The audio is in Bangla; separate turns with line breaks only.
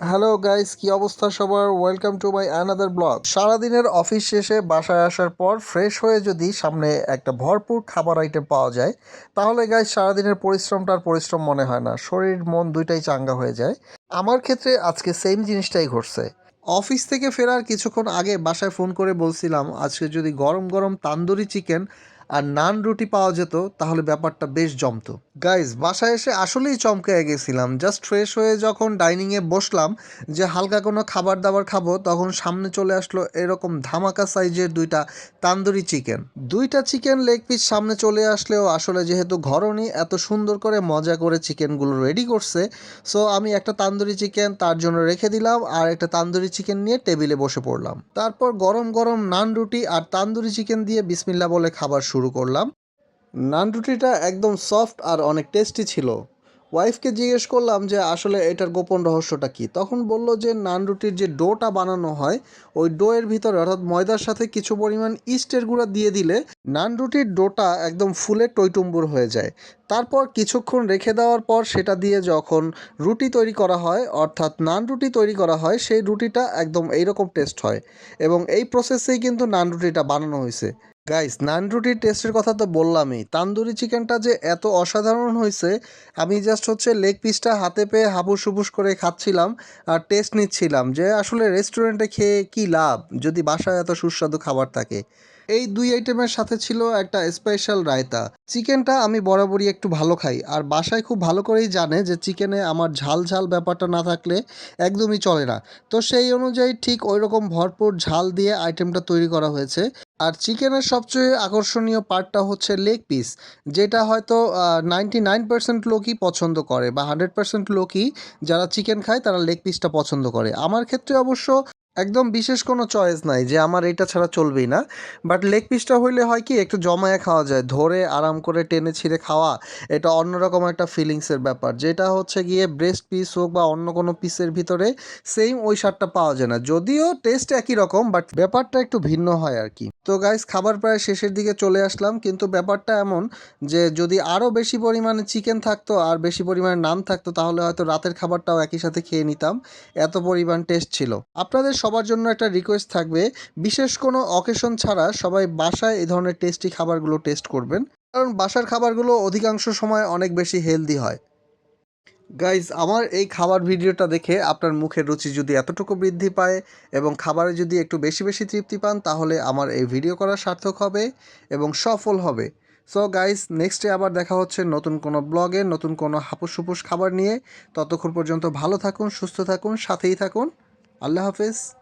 হ্যালো গাইস কি অবস্থা সবার? Welcome to my another blog সারাদিনের অফিস শেষে বাসায় আসার পর ফ্রেশ হয়ে যদি সামনে একটা ভরপুর খাবার আইটেম পাওয়া যায়, তাহলে গাইস সারাদিনের পরিশ্রমটা আর পরিশ্রম মনে হয় না। শরীর, মন দুইটাই চাঙ্গা হয়ে যায়। আমার ক্ষেত্রে আজকে সেম জিনিসটাই ঘটছে। অফিস থেকে ফেরার কিছুক্ষণ আগে বাসায় ফোন করে বলছিলাম, আজকে যদি গরম গরম তান্দুরি চিকেন আর নান রুটি পাওয়া যেত, তাহলে ব্যাপারটা বেশ জমতো। গাইজ বাসায় এসে আসলেই চমকে গেছিলাম। জাস্ট ফ্রেশ হয়ে যখন ডাইনিংয়ে বসলাম যে হালকা কোনো খাবার দাবার খাব, তখন সামনে চলে আসলো এরকম ধামাকা সাইজের দুইটা তান্দুরি চিকেন দুইটা চিকেন লেগ পিস সামনে চলে আসলেও আসলে যেহেতু ঘরনি, এত সুন্দর করে মজা করে চিকেনগুলো রেডি করছে। সো আমি একটা তান্দুরি চিকেন তার জন্য রেখে দিলাম আর একটা তান্দুরি চিকেন নিয়ে টেবিলে বসে পড়লাম। তারপর গরম গরম নান রুটি আর তান্দুরি চিকেন দিয়ে বিসমিল্লা বলে খাবার শুরু করলাম। নান রুটিটা একদম সফট আর অনেক টেস্টি ছিল। ওয়াইফকে জিজ্ঞেস করলাম যে, আসলে এটার গোপন রহস্যটা কি? তখন বলল যে নান রুটির যে ডোটা বানানো হয়, ওই ডোয়ের ভিতরে অর্থাৎ ময়দার সাথে কিছু পরিমাণ ইস্টের গুঁড়া দিয়ে দিলে নান রুটির ডোটা একদম ফুলে টইটুম্বুর হয়ে যায়। তারপর কিছুক্ষণ রেখে দেওয়ার পর সেটা দিয়ে যখন রুটি তৈরি করা হয়, অর্থাৎ নান রুটি তৈরি করা হয়, সেই রুটিটা একদম এইরকম টেস্ট হয় এবং এই প্রসেসেই কিন্তু নান রুটিটা বানানো হয়েছে। গাইস নান রুটির টেস্টের কথা তো বললামই। তান্দুরি চিকেনটা যে এত অসাধারণ হয়েছে, আমি জাস্ট হচ্ছে লেগ পিসটা হাতে পেয়ে হাবুস হুবুস করে খাচ্ছিলাম আর টেস্ট নিচ্ছিলাম যে আসলে রেস্টুরেন্টে খেয়ে কি লাভ, যদি বাসায় এত সুস্বাদু খাবার থাকে। এই দুই আইটেমের সাথে ছিল একটা স্পেশাল রায়তা। চিকেনটা আমি বরাবরই একটু ভালো খাই আর বাসায় খুব ভালো করেই জানে যে চিকেনে আমার ঝাল ঝাল ব্যাপারটা না থাকলে একদমই চলে না। তো সেই অনুযায়ী ঠিক ওই রকম ভরপুর ঝাল দিয়ে আইটেমটা তৈরি করা হয়েছে। আর চিকেনের সবচেয়ে আকর্ষণীয় পার্টটা হচ্ছে লেগ পিস যেটা হয়তো নাইনটি নাইন পার্সেন্ট লোকই পছন্দ করে বা হান্ড্রেড পার্সেন্ট লোকই যারা চিকেন খায় তারা লেগ পিসটা পছন্দ করে। আমার ক্ষেত্রে অবশ্য একদম বিশেষ কোনো চয়েস নাই যে আমার এটা ছাড়া চলবেই না বাট লেগ পিসটা হইলে হয় কি একটু জমায়ে খাওয়া যায়, ধরে আরাম করে টেনে ছিঁড়ে খাওয়া, এটা অন্যরকম একটা ফিলিংসের ব্যাপার। যেটা হচ্ছে গিয়ে ব্রেস্ট পিস হোক বা অন্য কোনো পিসের ভিতরে সেম ওই স্বাদটা পাওয়া যায় না। যদিও টেস্ট একই রকম বাট ব্যাপারটা একটু ভিন্ন হয় আর কি। তো গাইস খাবার প্রায় শেষের দিকে চলে আসলাম, কিন্তু ব্যাপারটা এমন যে যদি আরও বেশি পরিমাণে চিকেন থাকতো আর বেশি পরিমাণে নান থাকতো, তাহলে হয়তো রাতের খাবারটাও একই সাথে খেয়ে নিতাম। এত পরিমাণ টেস্ট ছিল। আপনাদের সবার জন্য একটা রিকোয়েস্ট থাকবে, বিশেষ কোনো অকেশন ছাড়া সবাই বাসায় এই ধরনের টেস্টি খাবারগুলো টেস্ট করবেন। কারণ বাসার খাবারগুলো অধিকাংশ সময় অনেক বেশি হেলদি হয়। গাইজ আমার এই খাবার ভিডিওটা দেখে আপনার মুখের রুচি যদি এতটুকু বৃদ্ধি পায় এবং খাবারে যদি একটু বেশি বেশি তৃপ্তি পান, তাহলে আমার এই ভিডিও করা সার্থক হবে এবং সফল হবে। সো গাইজ নেক্সটে আবার দেখা হচ্ছে নতুন কোনো ব্লগে, নতুন কোনো হাপুস হুপুস খাবার নিয়ে। ততক্ষণ পর্যন্ত ভালো থাকুন, সুস্থ থাকুন, সাথেই থাকুন। আল্লাহ হাফেজ।